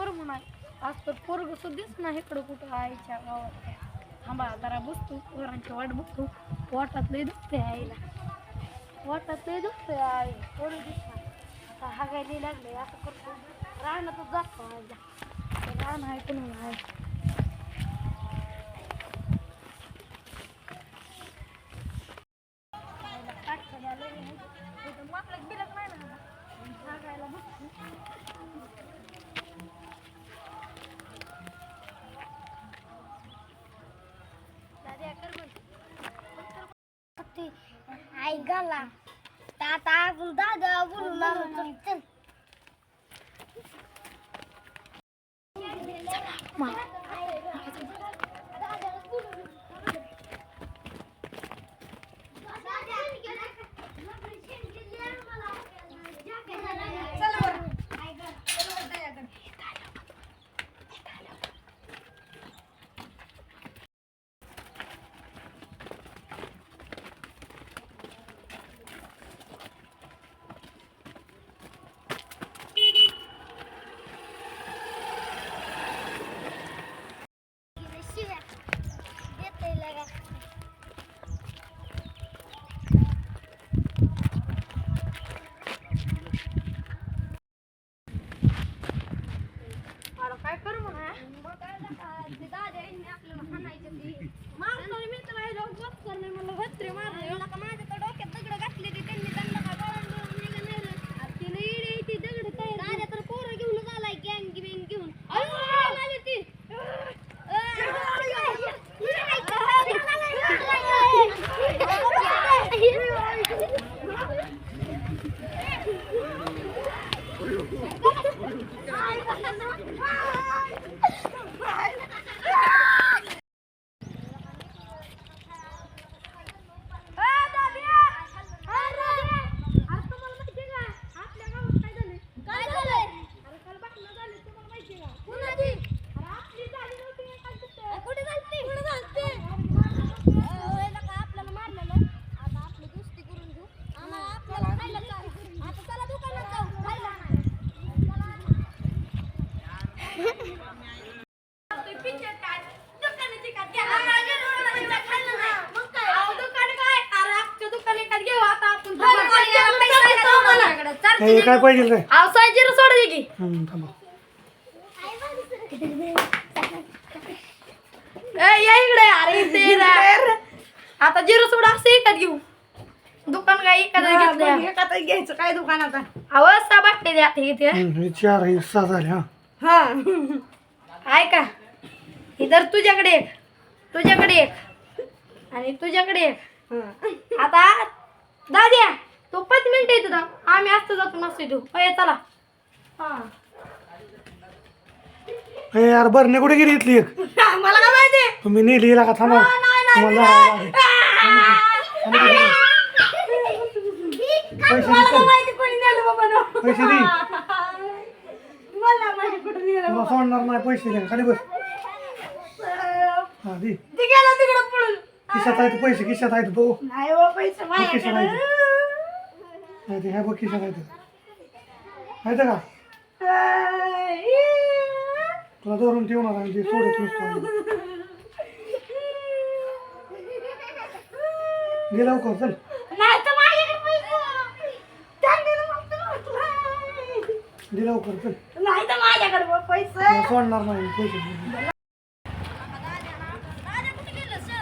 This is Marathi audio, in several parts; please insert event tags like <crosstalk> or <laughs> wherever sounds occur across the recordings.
कर म्हणाय आज तर पोरग सुद्धाच नाही इकडं कुठं आईच्या गावात. थांबा जरा बसतो पोरांची वाट बघतो. वाटात लय दुखते आईला. वाटात लय दुखते आई. पोरं दिसणार आता हागायला लागले असं करतो. रानातच जातो आईला. राहणं आहे पण आहे. बोल आई गाला. आता आपण दादा बोलू चल शिव्या देते लगा अरे काय कर म्हणा मारणार मी तर राहिलो बस करणार मला भत्रे मारले माझ्या डोक्यात दगड घातली ती त्यांनी त्यांना काय गळून बिळून निघा नेलं तिला इडे ती दगड काय दादा तर पोरं घेऊन आलाय गँग बिंग घेऊन आली ती काय झालंय कुणाची कुठे झालती कुठे झालती आपल्याला मारलेलं आता आपली दुस्ती करून घेऊ आम्हाला आपल्याला खायला चाल आता चला दुकानात जाऊ खायला हे काय पाहिजे काय सोड दे की. हम्म, थांबा. ए, या इकडे. अरे रा- आता जिरो सोडा असं एकात घेऊ. दुकान काय घेतलं एकात घ्यायचं. काय दुकानात अवस्था वाटते द्या ते इथे. हम्म, हे चार हे सहा झाले हा. हा. आहे का इधर तुझ्याकडे एक. तुझ्याकडे एक. आणि तुझ्याकडे एक. आता दाद्या तो पाच मिनिट येतो ना आम्ही असतो जातो नसतो तू अय चला. हा. हे यार बरणे कुठे गेली इथली एक. मला काय माहिती? तुम्ही नेली हिला का थांबा? तुम्हाला जायला लागेल. <laughs> पैसे दे चल. माहिती कोणी नेलं बाबा नो. पैसे दे मला माहिती कुठं नेलं तुला सोडणार नाही पैसे दे खाली बस. हा दे. ती गेला तिकडं पळून. खिशात आहेत पैसे खिशात आहेत बघू. नाही हो पैसे माझ्याकडे नाही ते ह्या बघ खिशात आहेत आहेत का? तुला धरून ठेवणार आहे ते सोडत नसतो गे लवकर चल. नाही तर माझ्याकडे पैसे. दे लवकर चल. माझ्याकडे बघ पैसे. तुला सोडणार नाही पैसे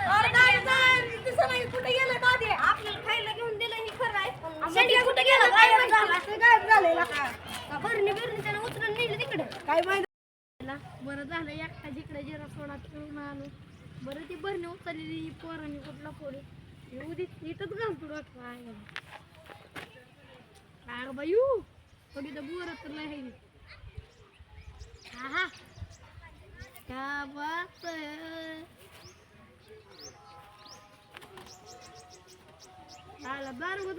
अरे काय झालं? दिसत नाही. कुठे गेलं दादे आपल्याला खायला घेऊन दिलं ही खरं आहे. शेंडी कुठे गेलं? गायब झाला. ते गायब झालेला. का भरणी भरणी त्यानं उचलून नेलं तिकडे. काय माहिती? बरं झालं एकटा जिकडे जिरा सोडा ठेवून आलो. बरं ती भरणी उचललेली पोरांनी कुठला फोडे? येऊ दे इथंच घालतो डॉक्टर आहे अरे बायू थोडी तर बोर तर नाही आहे. आहा क्या बात है आला बार होत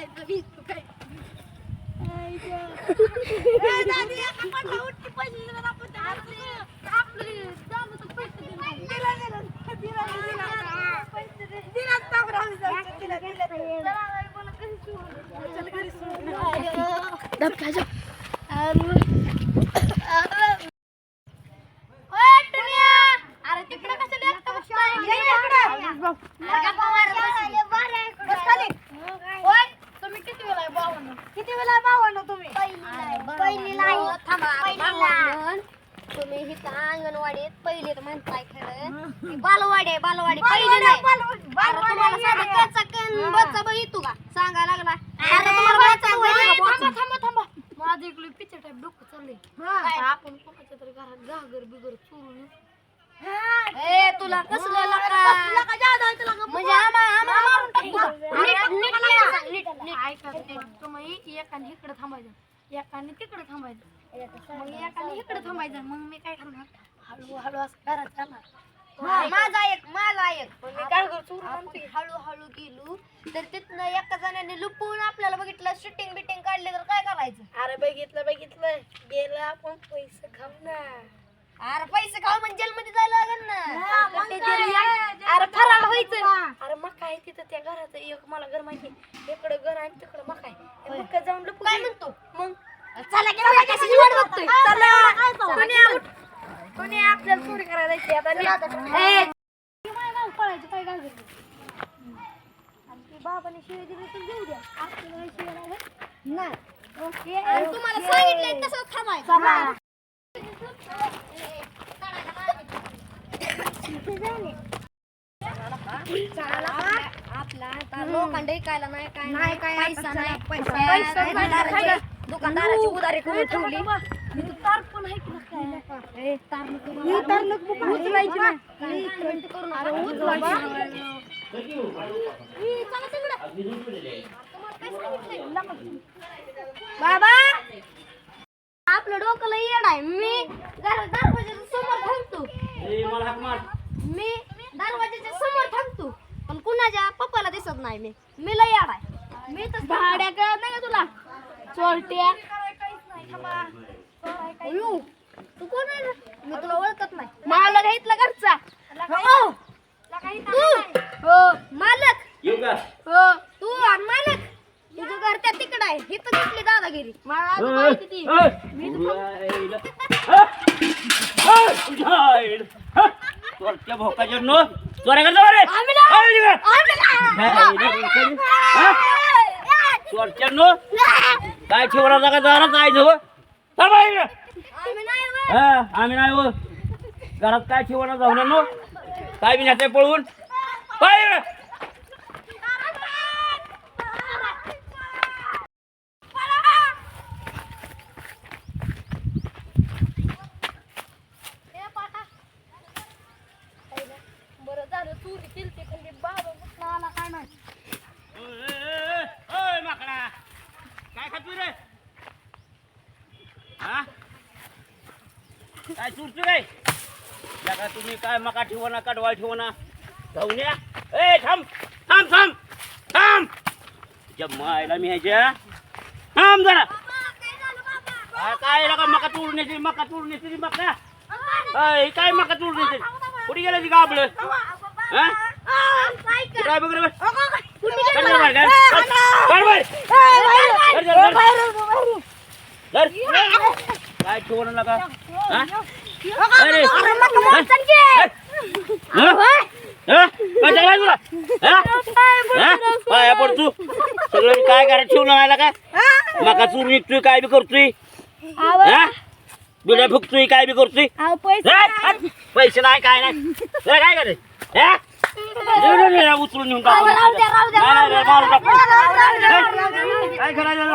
Habis, bukan. Ay, dia. <laughs> Eh, dah dia kapan tahun ni pun तुम्ही किती वेळा बावन्न किती वेळा भावानो तुम्ही तुम्ही इथं अंगणवाडीत पहिलीत म्हणताय खरं. बालवाडी आहे बालवाडी पहिली नाही अरे तुम्हाला साधं कच्चा कण बच्चा बघ. येतो का सांगा लागला. अरे तुम्हाला बच्चा बघ येतो का थांबा बच्चा? थांबा थांबा माझं इकडे पिक्चर टाईप डोकं चाललंय आपण कोणाच्या तरी घरात घागर बिगर चोरून येऊ. ए तुला कसलं लका म्हणजे आम्हा आम्हाला मारून टाकू का? नीट नीट नीट सांग, नीट नीट ऐका ते तुम्ही एकाने इकडे थांबायचं एकाने तिकडे थांबायचं मग एकाने इकडे थांबायचं मग मी काय करणार? हळू हळू असं घरात जाणार. हा, माझा एक माझा एक. मी काय आपण हळूहळू गेलो तर तिथनं एका जणाने लुपवून आपल्याला बघितलं शूटिंग बिटिंग काढले तर काय करायचं? अरे बघितलं बघितलं. गेलं आपण पैसे ना अरे पैसे खाऊ म्हणजे जेलमध्ये जायला लागेल ना. अरे फराळ व्हायचं. अरे मग काय तिथं त्या घराचं एक मला घर माहिती. इकडं घर आणि तिकडं काय? मग काय जाऊन लपू काय. म्हणतो? मग? चला की बाबा, कशाची वाट बघतोय? चला. कोणी आउट कोणी आपल्याला चोरी करायला येते आता. ए, पळायचं काय गाव आणि ती बाबाने शिवाय दिली तर घेऊ द्या आपल्याला शिवाय लागत नाही ओके आणि तुम्हाला सांगितलंय तसंच थांबायचं. आपला आता लोखंड ऐकायला नाही काय नाही काय पैसा नाही. पैसा नाही, दुकानदाराची उधारी करून ठेवली. इथं तार पण आहे की काय? ए, तार नको उचलायची नाही. करून अरे उचलायची बाबा. आपलं डोकं लय येड आहे. मी दर- दरवाजाच्या समोर थांबतो. मी दरवाजाच्या समोर थांबतो. पण कुणाच्या पप्पाला दिसत नाही मी मी लय येड आहे मी तर भाड्या कळत नाही का तुला चोरट्या अयो, तू कोण आहे रे? मी तुला ओळखत नाही. मला घ्यायतला घरचा? हो. तू. हो मालक. हो तू आणि मालक. तुझं घर त्या तिकडं आहे इथं घेतली दादागिरी. मला अजून माहिती ती. चोरच्या भोकाच्या नो. चोऱ्या करता नो काय ठेवला जागा जरा काय ठेव थांबा इकडं. हा आम्ही नाही हो. घरात काय ठेवला जाऊ ना नो. काय बी नाही पळवून? पाय इकडं. बरं झालं चोरी केली ते खाली बाबा कुठला आला काय नाही ओय, ओय, ओय, ओय, माकडा काय खातोय रे हा काय चुरतोय काय तुम्ही काय मका ठेवणा कडवा ठेवणा जाऊन या. ए थांब थांब थांब थांब. तुझ्या मायला मी ह्याच्या थांब जरा. काय का मका तोडून येते मका तोडून येते मका? काय मका तोडून येते कुठे गेलं ती गाबळ? काय बघ काय ठेवणं नका? अरे हा? हा? काय झालं तुला हा? हा? पाया पड तू सगळं काय करा ठेवलं नाही का मका चूर निघतोय काय बी करतोय हा बिड्या फुकतोय काय बी करतोय हा? हा? पैसे नाही काय नाही काय करे हा? दे, दे, दे, उचलून नेऊन. काय करायचं